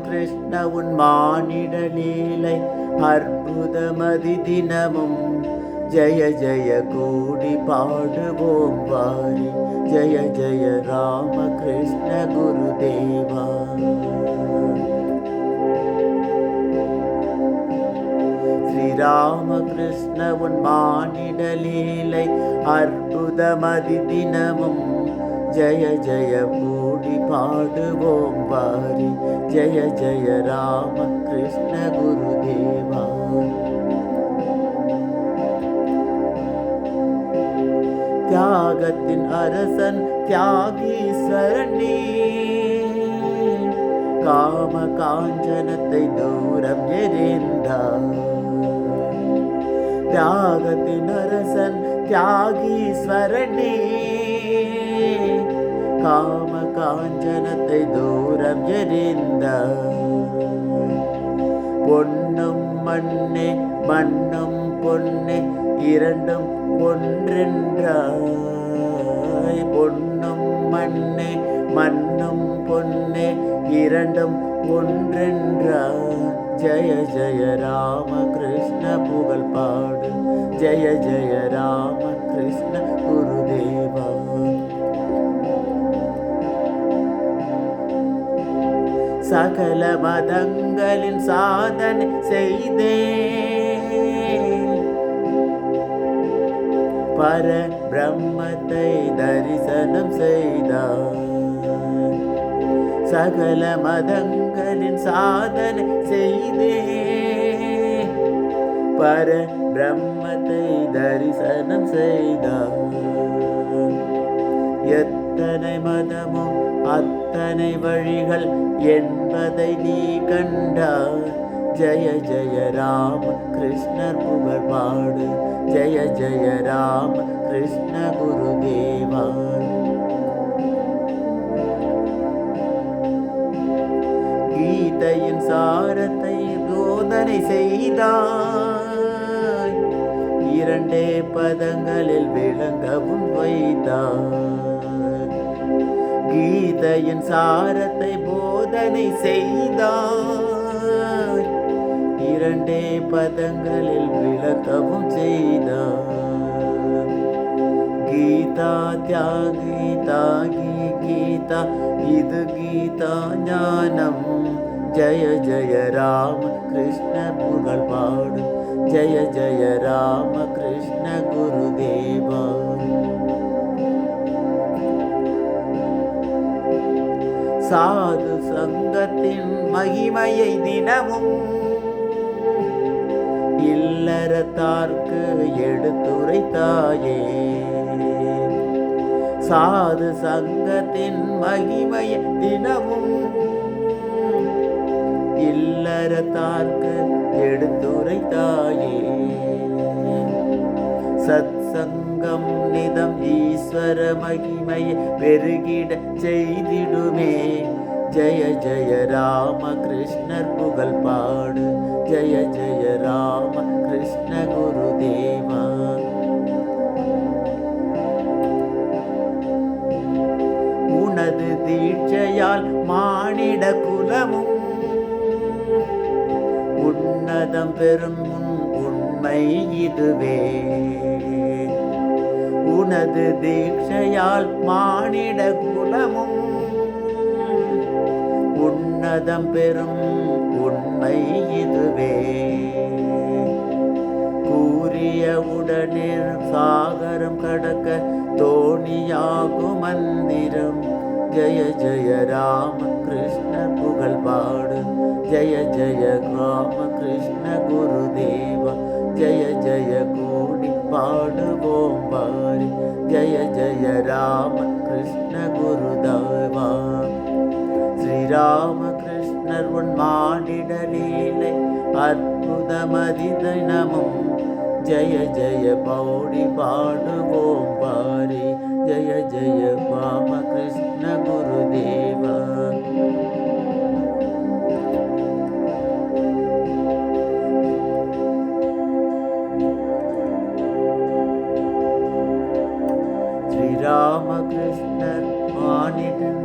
கிருஷ்ண உன் மானிட லீலை அற்புதமதி தினமும். ஜய ஜய கூடி பாடுவோம் வாரி. ஜய ஜய ராம கிருஷ்ண குருதேவா. ஸ்ரீராமகிருஷ்ண உன் மானிட லீலை அற்புதமதி தினமும். ஜய ஜய கூடி பாடுவோம் வாரி. ஜய ஜய ராம கிருஷ்ண குருதேவா தியாகத்தின் அரசன் தியாகீஸ்வரனே காம காஞ்சனத்தை தூரம் எறிந்தார் தியாகத்தின் அரசன் தியாகீஸ்வரனே காம காஞ்சனத்தை தூரம் எறிந்தார் பொன்னும் மண்ணே மண்ணும் பொன்னே இரண்டும் ஒன்றென்றாய். பொன்னும் மண்ணே மண்ணும் பொன்னே இரண்டும் ஒன்றென்றாய். ஜய ஜய ராம கிருஷ்ண புகழ் பாடு. ஜய ஜய ராம கிருஷ்ண குருதேவ. சகல மதங்களின் சாதனை செய்தே பர பிரம்மத்தை தரிசனம் செய்தார். சகல மதங்களின் சாதனை செய்தே பர பிரம்மத்தை தரிசனம் செய்தார். அத்தனை மதமும் அத்தனை வழிகள் என்பதை நீ கண்டார் ஜெய ஜெய ராம கிருஷ்ணர் புகழ் பாடு. ஜெய ஜெய ராம கிருஷ்ண குருதேவா கீதையின் சாரத்தை போதனை செய்தாய். இரண்டே பதங்களில் விளங்கவும் வைத்தார் கீதையின் சாரத்தை போதனை செய்தார் இரண்டே பதங்களில் விளக்கவும் செய்தார் கீதா தியாகி தாகி கீதா இது கீதா ஞானம். ஜய ஜய ராம கிருஷ்ண புகழ் பாடு. ஜய ஜய ராம கிருஷ்ண குருதேவா. சாது சங்கத்தின் மகிமையை தினமும் இல்லறத்தார்க்கு எடுத்துரைத்தாயே. சாது சங்கத்தின் மகிமையை தினமும் இல்லறத்தார்க்கு எடுத்துரைத்தாயே. சத்சங்கம் நிதம் நிதம் ஈஸ்வர மகிமையை பெருகிட செய்திடுமே. ஜய ஜய ராம கிருஷ்ணர் புகழ் பாடு. ஜய ஜய ராம கிருஷ்ண குருதேவா. உனது தீட்சையால் மானிட குலமும் உன்னதம் பெறும் உண்மை இதுவே. உனது தீட்சையால் மானிட குலமும் உன்னதம் பெறும் உண்மை இதுவே. கூறிய உடனே சாகரம் கடக்க தோணியாகும் மந்திரம் ஜெய ஜெய ராம கிருஷ்ண புகழ் பாடு. ஜெய ஜெய ராம கிருஷ்ண குருதேவ. ஜெய ஜெய கோடி பாடுவோம் பாடு. ஜெய ஜெய ராம கிருஷ்ண குருதேவா ஸ்ரீராம கிருஷ்ணர் உன் மானிட லீலை அற்புதமதி தினமும் ஜெய ஜெய பௌடி பாடுவோம் பாரி ஜெய ஜெய ராம கிருஷ்ண ஸ்ரீராமகிருஷ்ணர் மானிடர்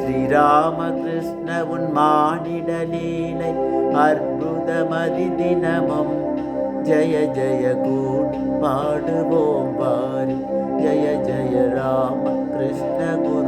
ஸ்ரீராமகிருஷ்ண உன் மானிட லீலை அற்புதமதி தினமும். ஜய ஜய கூடி பாடுவோம் பாரு. ஜய ஜய ராம குரு